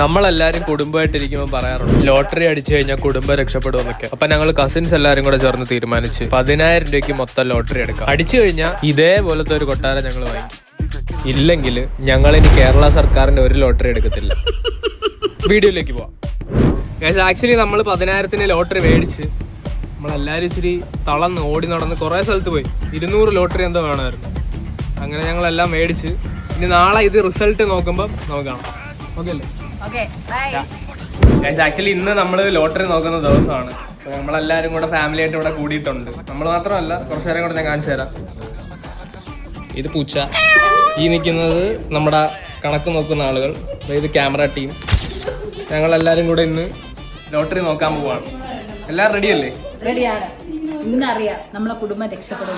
നമ്മളെല്ലാരും കുടുംബമായിട്ടിരിക്കുമ്പോൾ പറയാറുണ്ട് ലോട്ടറി അടിച്ചു കഴിഞ്ഞാൽ കുടുംബം രക്ഷപ്പെടുമെന്നൊക്കെ. അപ്പൊ ഞങ്ങൾ കസിൻസ് എല്ലാരും കൂടെ ചേർന്ന് തീരുമാനിച്ച് പതിനായിരം രൂപയ്ക്ക് മൊത്തം ലോട്ടറി എടുക്കാം. അടിച്ചു കഴിഞ്ഞാൽ ഇതേപോലത്തെ ഒരു കൊട്ടാരം ഞങ്ങൾ വാങ്ങിക്കും. ഇല്ലെങ്കിൽ ഞങ്ങൾ ഇനി കേരള സർക്കാരിന്റെ ഒരു ലോട്ടറി എടുക്കത്തില്ല. വീഡിയോയിലേക്ക് പോവാം. ആക്ച്വലി നമ്മൾ പതിനായിരത്തിന് ലോട്ടറി മേടിച്ച് നമ്മളെല്ലാരും ഇച്ചിരി തളർന്ന് ഓടി നടന്ന് കുറേ സ്ഥലത്ത് പോയി. ഇരുന്നൂറ് ലോട്ടറി എന്തോ വേണമായിരുന്നു. അങ്ങനെ ഞങ്ങളെല്ലാം മേടിച്ച് ഇനി നാളെ ഇത് റിസൾട്ട് നോക്കുമ്പോൾ നമുക്ക് കാണാം. ഓക്കെ അല്ലേ? ആക്ച്വലി ഇന്ന് നമ്മൾ ലോട്ടറി നോക്കുന്ന ദിവസമാണ് നമ്മളെല്ലാരും കൂടെ ഫാമിലി ആയിട്ട് ഇവിടെ കൂടിയിട്ടുണ്ട് നമ്മൾ മാത്രമല്ല കുറച്ചു നേരം കൂടെ ഞാൻ കാണിച്ചു തരാം ഇത് പൂച്ച ഈ നിൽക്കുന്നത് നമ്മുടെ കണക്ക് നോക്കുന്ന ആളുകൾ അതായത് ഇത് ക്യാമറ ടീം ഞങ്ങളെല്ലാരും കൂടെ ഇന്ന് ലോട്ടറി നോക്കാൻ പോവാണ് എല്ലാവരും റെഡി അല്ലേ റെഡിയാണ് ഇന്നറിയാം നമ്മളെ കുടുംബം രക്ഷപ്പെടും